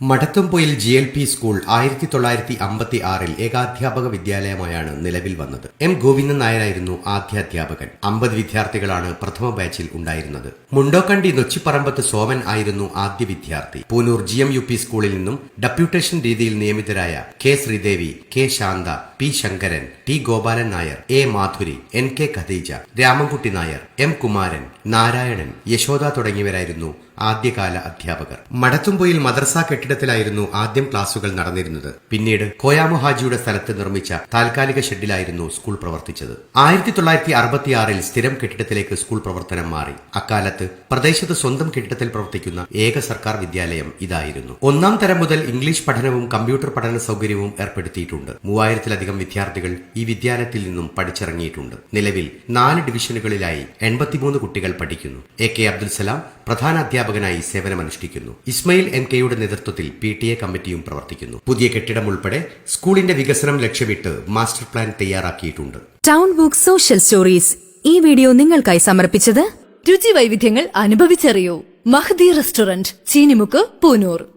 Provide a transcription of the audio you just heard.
Madathumpoyil G L P school ആയിരത്തി തൊള്ളായിരത്തി അമ്പത്തി ആറിൽ ഏകാധ്യാപക വിദ്യാലയമായാണ് നിലവിൽ വന്നത്. എം ഗോവിന്ദൻ നായരായിരുന്നു ആദ്യാധ്യാപകൻ. അമ്പത് വിദ്യാർത്ഥികളാണ് പ്രഥമ ബാച്ചിൽ ഉണ്ടായിരുന്നത്. മുണ്ടോക്കണ്ടി നൊച്ചിപ്പറമ്പത്ത് സോമൻ ആയിരുന്നു ആദ്യ വിദ്യാർത്ഥി. Poonoor G M U P സ്കൂളിൽ നിന്നും ഡെപ്യൂട്ടേഷൻ രീതിയിൽ നിയമിതരായ K Sreedevi K Shantha P Sankaran T Gopalan Nair A Madhuri N K Khadeeja Ramankutty Nair M Kumaran Narayanan Yashoda തുടങ്ങിയവരായിരുന്നു ആദ്യകാല അധ്യാപകർ. മടത്തുംപൊയിൽ മദ്രസ കെട്ടിടത്തിലായിരുന്നു ആദ്യം ക്ലാസുകൾ നടന്നിരുന്നത്. പിന്നീട് കോയാമു ഹാജിയുടെ സ്ഥലത്ത് നിർമ്മിച്ച താൽക്കാലിക ഷെഡിലായിരുന്നു സ്കൂൾ പ്രവർത്തിച്ചത്. ആയിരത്തി തൊള്ളായിരത്തി അറുപത്തിയാറിൽ സ്ഥിരം കെട്ടിടത്തിലേക്ക് സ്കൂൾ പ്രവർത്തനം മാറി. അക്കാലത്ത് പ്രദേശത്ത് സ്വന്തം കെട്ടിടത്തിൽ പ്രവർത്തിക്കുന്ന ഏക സർക്കാർ വിദ്യാലയം ഇതായിരുന്നു. ഒന്നാം തരം മുതൽ ഇംഗ്ലീഷ് പഠനവും കമ്പ്യൂട്ടർ പഠന സൗകര്യവും ഏർപ്പെടുത്തിയിട്ടുണ്ട്. മൂവായിരത്തിലധികം വിദ്യാർത്ഥികൾ ഈ വിദ്യാലയത്തിൽ നിന്നും പഠിച്ചിറങ്ങിയിട്ടുണ്ട്. നിലവിൽ നാല് ഡിവിഷനുകളിലായി എൺപത്തിമൂന്ന് കുട്ടികൾ പഠിക്കുന്നു. എ കെ അബ്ദുൽ സലാം പ്രധാന അധ്യാപകനായി സേവനമനുഷ്ഠിക്കുന്നു. ഇസ്മയിൽ എം കെയുടെ നേതൃത്വത്തിൽ പി ടി എ കമ്മിറ്റിയും പ്രവർത്തിക്കുന്നു. പുതിയ കെട്ടിടം ഉൾപ്പെടെ സ്കൂളിന്റെ വികസനം ലക്ഷ്യമിട്ട് മാസ്റ്റർ പ്ലാൻ തയ്യാറാക്കിയിട്ടുണ്ട്. ടൗൺ ബുക്ക് സോഷ്യൽ സ്റ്റോറീസ് ഈ വീഡിയോ നിങ്ങൾക്കായി സമർപ്പിച്ചത് രുചി വൈവിധ്യങ്ങൾ അനുഭവിച്ചറിയൂ. മഹദി റെസ്റ്റോറന്റ് ചീനിമുക്ക് പൂനൂർ.